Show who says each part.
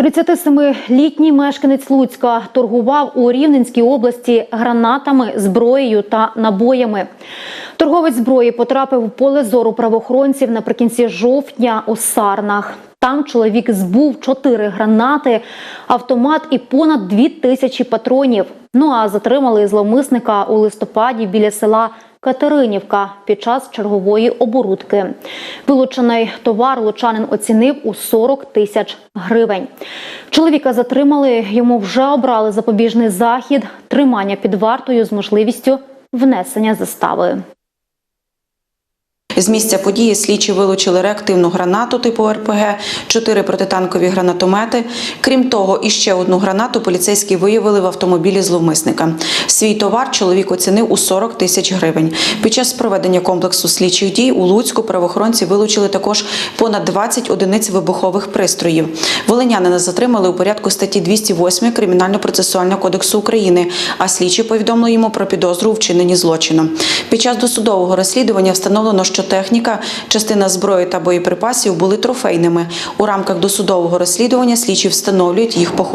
Speaker 1: 37-літній мешканець Луцька торгував у Рівненській області гранатами, зброєю та набоями. Торговець зброї потрапив у поле зору правоохоронців наприкінці жовтня у Сарнах. Там чоловік збув чотири гранати, автомат і понад дві тисячі патронів. Ну а затримали зловмисника у листопаді біля села Катеринівка під час чергової оборудки. Вилучений товар лучанин оцінив у 40 тисяч гривень. Чоловіка затримали, йому вже обрали запобіжний захід, тримання під вартою з можливістю внесення застави.
Speaker 2: З місця події слідчі вилучили реактивну гранату типу РПГ, чотири протитанкові гранатомети. Крім того, іще одну гранату поліцейські виявили в автомобілі зловмисника. Свій товар чоловік оцінив у 40 тисяч гривень. Під час проведення комплексу слідчих дій у Луцьку правоохоронці вилучили також понад 20 одиниць вибухових пристроїв. Волинянина затримали у порядку статті 208 Кримінально-процесуального кодексу України, а слідчі повідомили йому про підозру у вчиненні злочину. Під час досудового розслідування встановлено, що техніка, частина зброї та боєприпасів були трофейними. У рамках досудового розслідування слідчі встановлюють їх походження.